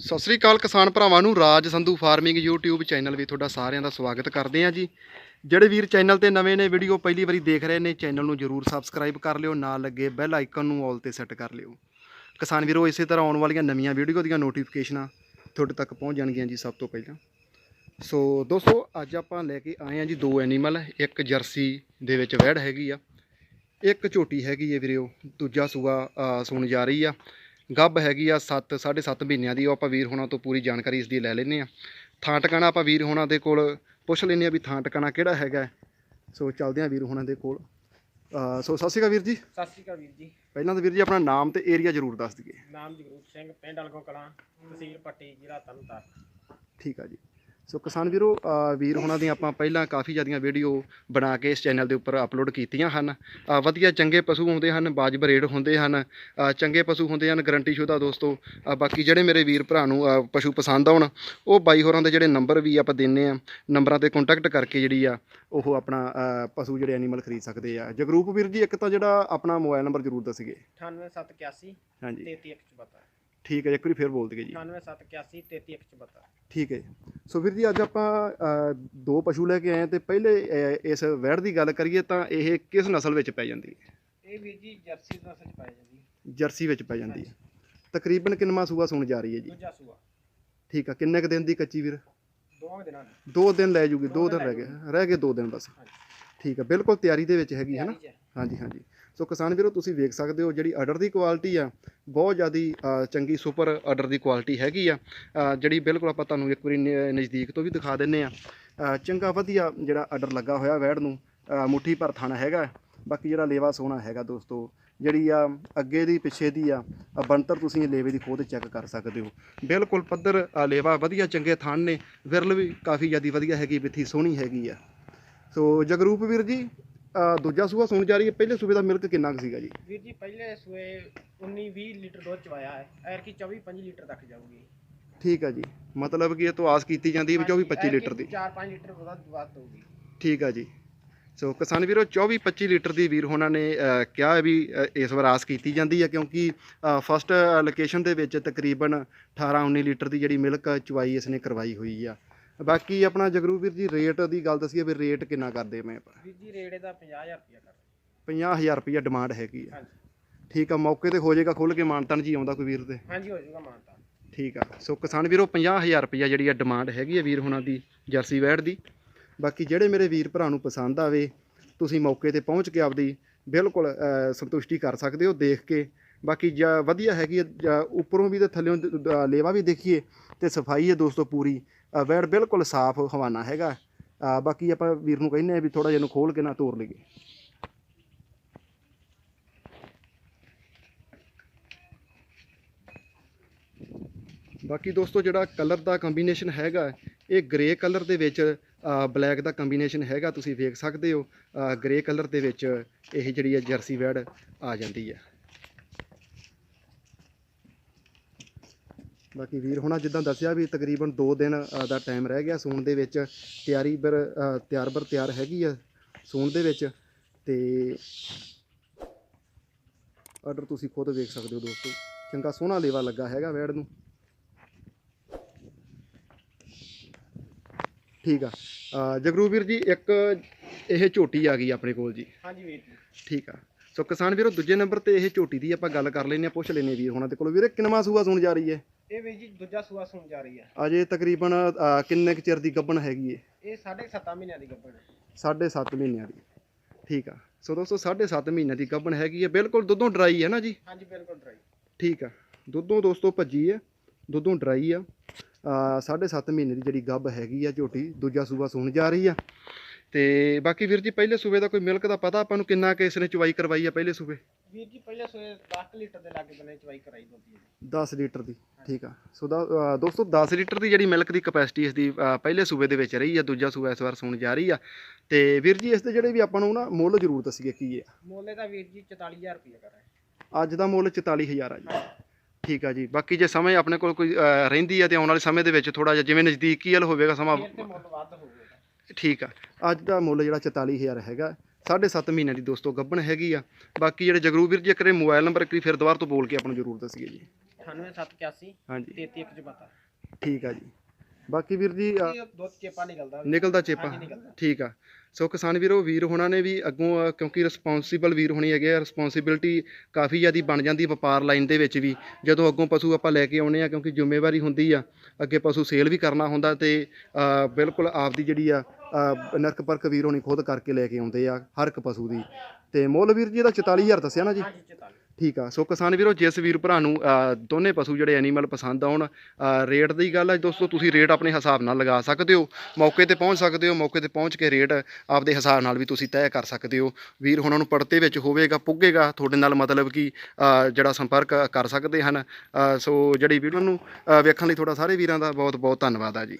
ਸਤਿ ਸ੍ਰੀ ਅਕਾਲ ਕਿਸਾਨ ਭਰਾਵਾਂ ਨੂੰ, Raj Sandhu farming YouTube channel ਵੀ ਤੁਹਾਡਾ ਸਾਰਿਆਂ ਦਾ ਸਵਾਗਤ ਕਰਦੇ ਹਾਂ ਜੀ। ਜਿਹੜੇ ਵੀਰ ਚੈਨਲ ਤੇ ਨਵੇਂ ਨੇ ਵੀਡੀਓ ਪਹਿਲੀ ਵਾਰੀ ਦੇਖ ਰਹੇ ਨੇ, ਚੈਨਲ ਨੂੰ ਜਰੂਰ ਸਬਸਕ੍ਰਾਈਬ ਕਰ ਲਿਓ, ਨਾਲ ਲੱਗੇ ਬੈਲ ਆਈਕਨ ਨੂੰ ਆਲ ਤੇ ਸੈੱਟ ਕਰ ਲਿਓ। ਕਿਸਾਨ ਵੀਰੋ, ਇਸੇ ਤਰ੍ਹਾਂ ਆਉਣ ਵਾਲੀਆਂ ਨਵੀਆਂ ਵੀਡੀਓ ਦੀਆਂ ਨੋਟੀਫਿਕੇਸ਼ਨਾਂ ਤੁਹਾਡੇ ਤੱਕ ਪਹੁੰਚ ਜਾਣਗੀਆਂ ਜੀ ਸਭ ਤੋਂ ਪਹਿਲਾਂ। ਸੋ ਦੋਸਤੋ, ਅੱਜ ਆਪਾਂ ਲੈ ਕੇ ਆਏ ਹਾਂ ਜੀ ਦੋ ਐਨੀਮਲ ਇੱਕ ਜਰਸੀ ਦੇ ਵਿੱਚ ਵੈੜ ਹੈਗੀ ਆ, ਇੱਕ ਝੋਟੀ ਹੈਗੀ ਹੈ ਵੀਰਿਓ ਦੂਜਾ ਸੂਆ ਸੁਣ ਜਾ ਰਹੀ ਆ। ਗੱਭ ਹੈਗੀ ਆ 7 7.5 ਮਹੀਨਿਆਂ ਦੀ ਉਹ ਆਪਾਂ ਵੀਰ ਹੋਣਾ ਤੋਂ ਪੂਰੀ ਜਾਣਕਾਰੀ ਇਸ ਦੀ ਲੈ ਲੈਨੇ ਆ। ਥਾਂ ਟਿਕਾਣਾ ਆਪਾਂ ਵੀਰ ਹੋਣਾ ਦੇ ਕੋਲ ਪੁੱਛ ਲੈਨੇ ਆ ਵੀ ਥਾਂ ਟਿਕਾਣਾ ਕਿਹੜਾ ਹੈਗਾ। ਸੋ ਚੱਲਦੇ ਆ ਵੀਰ ਹੋਣਾ ਦੇ ਕੋਲ। ਸੋ ਸਤਿ ਸ਼੍ਰੀ ਅਕਾਲ ਵੀਰ ਜੀ। ਸਤਿ ਸ਼੍ਰੀ ਅਕਾਲ ਵੀਰ ਜੀ। ਪਹਿਲਾਂ ਤਾਂ ਵੀਰ ਜੀ ਆਪਣਾ ਨਾਮ ਤੇ ਏਰੀਆ ਜ਼ਰੂਰ ਦੱਸ ਦਈਏ। ਨਾਮ ਜਗਰੂਪ ਸਿੰਘ ਪਿੰਡ ਅਲਗੋ ਕਲਾਂ ਤਹਿਸੀਲ ਪੱਟੀ ਜ਼ਿਲ੍ਹਾ ਤਰਨਤਾਰਨ ਠੀਕ ਆ ਜੀ। ਸੋ ਕਿਸਾਨ ਵੀਰੋ ਵੀਰ ਹੋਣਾ ਦੀਆਂ ਆਪਾਂ ਪਹਿਲਾਂ ਕਾਫੀ ਜ਼ਿਆਦੀਆਂ ਵੀਡੀਓ ਬਣਾ ਕੇ ਇਸ ਚੈਨਲ ਦੇ ਉੱਪਰ ਅਪਲੋਡ ਕੀਤੀਆਂ ਹਨ। ਵਧੀਆ ਚੰਗੇ ਪਸ਼ੂ ਹੁੰਦੇ ਹਨ ਬਾਜਬ ਰੇਟ ਹੁੰਦੇ ਹਨ। ਚੰਗੇ ਪਸ਼ੂ ਹੁੰਦੇ ਹਨ ਗਰੰਟੀ ਸ਼ੁਦਾ ਦੋਸਤੋ। ਬਾਕੀ ਜਿਹੜੇ ਮੇਰੇ ਵੀਰ ਭਰਾ ਨੂੰ ਪਸ਼ੂ ਪਸੰਦ ਆਉਣ ਉਹ ਬਾਈ ਹੋਰਾਂ ਦੇ ਜਿਹੜੇ ਨੰਬਰ ਵੀ ਆਪਾਂ ਦਿੰਨੇ ਆ ਨੰਬਰਾਂ ਤੇ ਕੰਟੈਕਟ ਕਰਕੇ ਜਿਹੜੀ ਆ ਉਹ ਆਪਣਾ ਪਸ਼ੂ ਜਿਹੜੇ ਐਨੀਮਲ ਖਰੀਦ ਸਕਦੇ ਆ। ਜਗਰੂਪ ਵੀਰ ਜੀ ਇੱਕ ਤਾਂ ਜਿਹੜਾ ਆਪਣਾ ਮੋਬਾਈਲ ਨੰਬਰ ਜ਼ਰੂਰ ਦੱਸੀਏ। 98781 ਹਾਂਜੀ। 33174 ਠੀਕ ਹੈ ਜੀ, ਇੱਕ ਵਾਰੀ ਫੇਰ ਬੋਲ ਦਈਏ ਜੀ 98781 33174 ਠੀਕ ਹੈ ਜੀ। ਸੋ ਵੀਰ ਜੀ ਅੱਜ ਆਪਾਂ ਅ, ਦੋ ਪਸ਼ੂ ਲੈ ਕੇ ਆਏ ਹਾਂ ਤੇ ਪਹਿਲੇ ਅ, ਇਸ ਵੈੜ ਦੀ ਗੱਲ ਕਰੀਏ ਤਾਂ ਇਹ ਕਿਸ ਨਸਲ ਵਿੱਚ ਪੈ ਜਾਂਦੀ ਹੈ? ਇਹ ਵੀਰ ਜੀ ਜਰਸੀ ਦਾ ਸੱਚ ਪਾਇਆ ਜਾਂਦੀ ਜਰਸੀ ਵਿੱਚ ਪੈ ਜਾਂਦੀ ਹੈ। ਤਕਰੀਬਨ ਕਿੰਨਵਾਂ ਸੂਆ ਸੁਣ ਜਾ ਰਹੀ ਹੈ ਜੀ? ਦੂਜਾ ਸੂਆ। ਠੀਕ ਆ ਕਿੰਨੇ ਕੁ ਦਿਨ ਦੀ ਕੱਚੀ ਵੀਰ? ਦੋਵਾਂ ਦਿਨਾਂ ਦੀ। ਦੋ ਦਿਨ ਲੈ ਜੂਗੀ ਦੋ ਦਿਨ ਰਹਿ ਗਏ। ਰਹਿ ਗਏ ਦੋ ਦਿਨ ਬਸ। ਠੀਕ ਆ ਬਿਲਕੁਲ ਤਿਆਰੀ ਦੇ ਵਿੱਚ ਹੈਗੀ ਹੈ ਨਾ? ਤਿਆਰੀ 'ਚ ਹੈ। ਹਾਂਜੀ ਹਾਂਜੀ। ਸੋ ਕਿਸਾਨ ਵੀਰੋ ਤੁਸੀਂ ਵੇਖ ਸਕਦੇ ਹੋ ਜਿਹੜੀ ਆਰਡਰ ਦੀ ਕੁਆਲਿਟੀ ਆ ਬਹੁਤ ਜ਼ਿਆਦਾ ਚੰਗੀ ਸੁਪਰ ਆਰਡਰ ਦੀ ਕੁਆਲਿਟੀ ਹੈਗੀ ਆ। ਜਿਹੜੀ ਬਿਲਕੁਲ ਆਪਾਂ ਤੁਹਾਨੂੰ ਇੱਕ ਵਾਰੀ ਨ- ਨਜ਼ਦੀਕ ਤੋਂ ਵੀ ਦਿਖਾ ਦਿੰਨੇ ਆ। ਚੰਗਾ ਵਧੀਆ ਜਿਹੜਾ ਆਰਡਰ ਲੱਗਾ ਹੋਇਆ ਵੈੜ ਨੂੰ ਮੁੱਠੀ ਭਰ ਥਾਣਾ ਹੈਗਾ। ਬਾਕੀ ਜਿਹੜਾ ਲੇਵਾ ਸੋਹਣਾ ਹੈਗਾ ਦੋਸਤੋ ਜਿਹੜੀ ਆ ਅੱਗੇ ਦੀ ਪਿੱਛੇ ਦੀ ਆ ਅ, ਬਣਤਰ ਤੁਸੀਂ ਲੇਵੇ ਦੀ ਖੋਦ ਚੈੱਕ ਕਰ ਸਕਦੇ ਹੋ। ਬਿਲਕੁਲ ਪੱਧਰ ਲੇਵਾ ਵਧੀਆ ਚੰਗੇ ਥਣ ਨੇ ਵਿਰਲ ਵੀ ਕਾਫੀ ਜ਼ਿਆਦੀ ਵਧੀਆ ਹੈਗੀ ਬਿੱਥੀ ਸੋਹਣੀ ਹੈਗੀ ਆ। ਸੋ ਜਗਰੂਪ ਵੀਰ ਜੀ ਅ, ਦੂਜਾ ਸੂਆ ਸੁਣ ਜਾ ਰਹੀ ਹੈ ਪਹਿਲੇ ਸੂਬੇ ਦਾ ਮਿਲਕ ਕਿੰਨਾ ਕੁ ਸੀਗਾ ਜੀ? ਵੀਰ ਜੀ ਪਹਿਲੇ ਸੂਏ 19 20 ਲੀਟਰ ਦੁੱਧ ਚਵਾਇਆ ਹੈ। ਐਰ ਕੀ 24 25 ਲੀਟਰ ਤੱਕ ਜਾਊਗੀ। ਠੀਕ ਆ ਜੀ। ਮਤਲਬ ਕਿ ਇਹ ਤੋਂ ਆਸ ਕੀਤੀ ਜਾਂਦੀ ਹੈ ਵੀ 24 25 ਲੀਟਰ ਦੀ। 4 5 ਲੀਟਰ ਵੱਧ ਵੱਧ ਹੋਊਗੀ। ਠੀਕ ਆ ਜੀ। ਸੋ ਕਿਸਾਨ ਵੀਰੋ 24 25 ਲੀਟਰ ਦੀ ਵੀਰ ਹੋਣਾ ਨੇ ਅ, ਕਿਹਾ ਹੈ ਵੀ ਅ, ਇਸ ਵਾਰ ਆਸ ਕੀਤੀ ਜਾਂਦੀ ਹੈ ਕਿਉਂਕਿ ਫਸਟ ਲੋਕੇਸ਼ਨ ਦੇ ਵਿੱਚ ਤਕਰੀਬਨ 18 19 ਲੀਟਰ ਦੀ ਜਿਹੜੀ ਮਿਲਕ ਚਵਾਈ ਇਸਨੇ ਕਰਵਾਈ ਹੋਈ ਆ। ਬਾਕੀ ਆਪਣਾ ਜਗਰੂ ਵੀਰ ਜੀ ਰੇਟ ਦੀ ਗੱਲ ਦੱਸੀਏ ਵੀ ਰੇਟ ਕਿੰਨਾ ਕਰਦੇ ਮੈਂ ਵੀਰ ਜੀ ਰੇਟ ਇਹਦਾ 50000 ਰੁਪਇਆ ਕਰ 50000 ਰੁਪਇਆ ਡਿਮਾਂਡ ਹੈਗੀ ਆ। ਠੀਕ ਆ ਮੌਕੇ ਤੇ ਹੋ ਜਾਏਗਾ ਖੁੱਲ ਕੇ ਮਾਨਤਨ ਜੀ ਆਉਂਦਾ ਕੋਈ ਵੀਰ ਤੇ? ਹਾਂਜੀ ਹੋ ਜਾਊਗਾ ਮਾਨਤਾ ਠੀਕ ਆ ਸੋ ਕਿਸਾਨ ਵੀਰੋ 50000 ਰੁਪਇਆ ਜਿਹੜੀ ਆ ਡਿਮਾਂਡ ਹੈਗੀ ਆ ਵੀਰ ਹੁਣਾਂ ਦੀ ਜਰਸੀ ਵੈੜ ਦੀ। ਬਾਕੀ ਜਿਹੜੇ ਮੇਰੇ ਵੀਰ ਭਰਾ ਨੂੰ ਪਸੰਦ ਆਵੇ ਤੁਸੀਂ ਮੌਕੇ ਤੇ ਪਹੁੰਚ ਕੇ ਆਪਦੀ ਬਿਲਕੁਲ ਸੰਤੁਸ਼ਟੀ ਕਰ ਸਕਦੇ ਹੋ ਦੇਖ ਕੇ। ਬਾਕੀ ਵਧੀਆ ਹੈਗੀ ਉੱਪਰੋਂ ਵੀ ਤੇ ਥੱਲੇੋਂ ਲੇਵਾ ਵੀ ਦੇਖੀਏ ਤੇ ਸਫ਼ਾਈ ਹੈ ਦੋਸਤੋ ਪੂਰੀ। ਵੈੜ ਬਿਲਕੁਲ ਸਾਫ਼ ਹਵਾਨਾ ਹੈਗਾ। ਬਾਕੀ ਆਪਾਂ ਵੀਰ ਨੂੰ ਕਹਿੰਦੇ ਆ ਵੀ ਥੋੜਾ ਜਿਹਾ ਨੂੰ ਖੋਲ ਕੇ ਨਾ ਤੋੜ ਲਈਏ। ਬਾਕੀ ਦੋਸਤੋ ਜਿਹੜਾ ਕਲਰ ਦਾ ਕੰਬੀਨੇਸ਼ਨ ਹੈਗਾ, ਇਹ ਗ੍ਰੇ ਕਲਰ ਦੇ ਵਿੱਚ ਬਲੈਕ ਦਾ ਕੰਬੀਨੇਸ਼ਨ ਹੈਗਾ, ਤੁਸੀਂ ਵੇਖ ਸਕਦੇ ਹੋ। ਗ੍ਰੇ ਕਲਰ ਦੇ ਵਿੱਚ ਇਹ ਜਿਹੜੀ ਹੈ ਜਰਸੀ ਵੈੜ ਆ ਜਾਂਦੀ ਹੈ। ਬਾਕੀ ਵੀਰ ਹੁਣਾਂ ਜਿੱਦਾਂ ਦੱਸਿਆ ਵੀ ਤਕਰੀਬਨ 2 ਦਿਨ ਅ, ਦਾ ਟਾਈਮ ਰਹਿ ਗਿਆ ਸੂਣ ਦੇ ਵਿੱਚ। ਤਿਆਰੀ ਬਰ ਅ, ਤਿਆਰ ਬਰ ਤਿਆਰ ਹੈਗੀ ਆ ਸੂਣ ਦੇ ਵਿੱਚ। ਤੇ ਆਰਡਰ ਤੁਸੀਂ ਖੁਦ ਵੇਖ ਸਕਦੇ ਹੋ ਦੋਸਤੋ। ਚੰਗਾ ਸੋਹਣਾ ਲੇਵਾ ਲੱਗਾ ਹੈਗਾ ਵੈੜ ਨੂੰ। ਠੀਕ ਆ। ਅ, ਜਗਰੂ ਵੀਰ ਜੀ ਇੱਕ ਇਹ ਝੋਟੀ ਆ ਗਈ ਆਪਣੇ ਕੋਲ ਜੀ। ਹਾਂਜੀ ਵੀਰ ਜੀ। ਠੀਕ ਆ। ਸੋ ਕਿਸਾਨ ਵੀਰੋ ਦੂਜੇ ਨੰਬਰ ਤੇ ਇਹ ਝੋਟੀ ਦੀ ਆਪਾਂ ਗੱਲ ਕਰ ਲੈਨੇ ਆ ਪੁੱਛ ਲੈਨੇ ਵੀਰ ਹੁਣਾਂ ਦੇ ਕੋਲ। ਵੀਰੇ ਕਿੰਨਵਾਂ ਸੂਆ ਸੁਣ ਜਾ ਰਹੀ ਹੈ? ਇਹ ਵੀਰ ਜੀ ਦੂਜਾ ਸੂਆ ਸੁਣ ਜਾ ਰਹੀ ਹੈ ਅਜੇ ਤਕਰੀਬਨ ਅ, ਕਿੰਨੇ ਕੁ ਚਿਰ ਦੀ ਗੱਭਣ ਹੈਗੀ ਏ? ਇਹ 7.5 ਮਹੀਨਿਆਂ ਦੀ ਗੱਭਣ ਹੈ ਸਾਢੇ ਸੱਤ ਮਹੀਨਿਆਂ ਦੀ। ਠੀਕ ਆ। ਸੋ ਦੋਸਤੋ ਸਾਢੇ ਸੱਤ ਮਹੀਨਿਆਂ ਦੀ ਗੱਭਣ ਹੈਗੀ ਹੈ ਬਿਲਕੁਲ ਦੁੱਧੋਂ ਡਰਾਈ ਹੈ ਨਾ ਜੀ? ਹਾਂਜੀ ਬਿਲਕੁਲ ਡਰਾਈ। ਠੀਕ ਆ। ਦੁੱਧੋਂ ਦੋਸਤੋ ਭੱਜੀ ਹੈ ਦੁੱਧੋਂ ਡਰਾਈ ਆ। ਆ ਸਾਢੇ ਸੱਤ ਮਹੀਨੇ ਦੀ ਜਿਹੜੀ ਗੱਭ ਹੈਗੀ ਆ ਝੋਟੀ ਦੂਜਾ ਸੂਬਾ ਸੁਣ ਜਾ ਰਹੀ ਆ। ਤੇ ਬਾਕੀ ਵੀਰ ਜੀ ਪਹਿਲੇ ਸੂਬੇ ਦਾ ਕੋਈ ਮਿਲਕ ਦਾ ਪਤਾ ਆਪਾਂ ਨੂੰ ਕਿੰਨਾ ਕਿ ਇਸ ਨੇ ਚਵਾਈ ਕਰਵਾਈ ਆ ਪਹਿਲੇ ਸੂਬੇ ਵੀਰ ਜੀ ਪਹਿਲੇ ਸੂਏ 10 ਲੀਟਰ ਦੇ ਲਾਗੇ ਬਨੇ ਚਵਾਈ ਕਰਾਈ ਦੁੱਧ ਦੀ 10 ਲੀਟਰ ਦੀ ਠੀਕ ਆ। ਸੋ ਦਾ ਅ, ਦੋਸਤੋ 10 ਲੀਟਰ ਦੀ ਜਿਹੜੀ ਮਿਲਕ ਦੀ ਕਪੈਸਿਟੀ ਇਸ ਦੀ ਅ, ਪਹਿਲੇ ਸੂਬੇ ਦੇ ਵਿੱਚ ਰਹੀ ਆ ਦੂਜਾ ਸੂਬਾ ਇਸ ਵਾਰ ਸੁਣ ਜਾ ਰਹੀ ਆ। ਤੇ ਵੀਰ ਜੀ ਇਸ ਦੇ ਜਿਹੜੇ ਵੀ ਆਪਾਂ ਨੂੰ ਨਾ ਮੁੱਲ ਜ਼ਰੂਰ ਦੱਸੀਏ ਕੀ ਹੈ ਮੋਲੇ ਦਾ ਵੀਰ ਜੀ 44000 ਰੁਪਇਆ ਕਰ ਰਿਹਾ। ਅੱਜ ਦਾ ਮੁੱਲ 44000 ਆ ਜੀ। ਠੀਕ ਆ ਜੀ। ਬਾਕੀ ਜੇ ਸਮੇਂ ਆਪਣੇ ਕੋਲ ਕੋਈ ਅ, ਰਹਿੰਦੀ ਆ ਤੇ ਆਉਣ ਵਾਲੇ ਸਮੇਂ ਦੇ ਵਿੱਚ ਥੋੜਾ ਜਿਹਾ ਜਿਵੇਂ ਨਜ਼ਦੀਕੀ ਵੱਲ ਹੋਵੇਗਾ ਸਮਾਂ ਫੇਰ ਤੇ ਮੁੱਲ ਵੱਧ ਹੋਊਗਾ ਠੀਕ ਆ। ਅੱਜ ਦਾ ਮੁੱਲ ਜਿਹੜਾ 44000 ਹੈਗਾ ਸਾਢੇ ਸੱਤ ਮਹੀਨਿਆਂ ਦੀ ਦੋਸਤੋ ਗੱਭਣ ਹੈਗੀ ਆ। ਬਾਕੀ ਜਿਹੜੇ ਜਗਰੂ ਵੀਰ ਜੀ ਇੱਕ ਵਾਰੀ ਮੋਬਾਈਲ ਨੰਬਰ ਇੱਕ ਫਿਰ ਦੁਬਾਰਾ ਤੋਂ ਬੋਲ ਕੇ ਆਪਾਂ ਨੂੰ ਜ਼ਰੂਰ ਦੱਸੀਏ ਜੀ। 98781 ਹਾਂਜੀ। 33174 ਠੀਕ ਆ ਜੀ। ਬਾਕੀ ਵੀਰ ਜੀ ਦੁੱਧ ਚੇਪਾ ਨਿਕਲਦਾ। ਨਿਕਲਦਾ ਚੇਪਾ। ਠੀਕ ਆ। ਸੋ ਕਿਸਾਨ ਵੀਰੋ ਵੀਰ ਹੋਣਾ ਨੇ ਵੀ ਅੱਗੋਂ ਕਿਉਂਕਿ ਰਿਸਪੌਂਸਿਬਲ ਵੀਰ ਹੋਣੀ ਹੈਗੇ ਆ ਰਿਸਪੌਂਸਿਬਿਲਟੀ ਕਾਫੀ ਜ਼ਿਆਦੀ ਬਣ ਜਾਂਦੀ ਵਪਾਰ ਲਾਈਨ ਦੇ ਵਿੱਚ ਵੀ। ਜਦੋਂ ਅੱਗੋਂ ਪਸ਼ੂ ਆਪਾਂ ਲੈ ਕੇ ਆਉਣੇ ਆ ਕਿਉਂਕਿ ਜ਼ਿੰਮੇਵਾਰੀ ਹੁੰਦੀ ਆ ਅੱਗੇ ਪਸ਼ੂ ਸੇਲ ਵੀ ਕਰਨਾ ਹੁੰਦਾ ਤੇ ਬਿਲਕੁਲ ਆਪਦੀ ਜਿਹੜੀ ਆ ਨਰਕ ਪਰਖ ਵੀਰ ਹੋਣੀ ਖੁਦ ਕਰਕੇ ਲੈ ਕੇ ਆਉਂਦੇ ਆ ਹਰ ਇੱਕ ਪਸ਼ੂ ਦੀ। ਤੇ ਮੁੱਲ ਵੀਰ ਜੀ ਇਹਦਾ 44000 ਦੱਸਿਆ ਨਾ ਜੀ? ਹਾਂਜੀ 44 ਠੀਕ ਆ ਸੋ ਕਿਸਾਨ ਵੀਰੋ ਜਿਸ ਵੀਰ ਭਰਾ ਨੂੰ ਦੋਨੇ ਪਸ਼ੂ ਜਿਹੜੇ ਐਨੀਮਲ ਪਸੰਦ ਆਉਣ ਰੇਟ ਦੀ ਗੱਲ ਹੈ ਦੋਸਤੋ ਤੁਸੀਂ ਰੇਟ ਆਪਣੇ ਹਿਸਾਬ ਨਾਲ ਲਗਾ ਸਕਦੇ ਹੋ ਮੌਕੇ ਤੇ ਪਹੁੰਚ ਸਕਦੇ ਹੋ ਮੌਕੇ ਤੇ ਪਹੁੰਚ ਕੇ ਰੇਟ ਆਪਦੇ ਹਿਸਾਬ ਨਾਲ ਵੀ ਤੁਸੀਂ ਤੈਅ ਕਰ ਸਕਦੇ ਹੋ। ਵੀਰ ਹੁਣਾਂ ਨੂੰ ਪੜਤੇ ਵਿੱਚ ਹੋਵੇਗਾ ਪੁੱਗੇਗਾ ਤੁਹਾਡੇ ਨਾਲ ਮਤਲਬ ਕਿ ਜਿਹੜਾ ਸੰਪਰਕ ਕਰ ਸਕਦੇ ਹਨ। ਸੋ ਜਿਹੜੀ ਵੀਡੀਓ ਨੂੰ ਵੇਖਣ ਲਈ ਤੁਹਾਡਾ ਸਾਰੇ ਵੀਰਾਂ ਦਾ ਬਹੁਤ ਬਹੁਤ ਧੰਨਵਾਦ ਆ ਜੀ।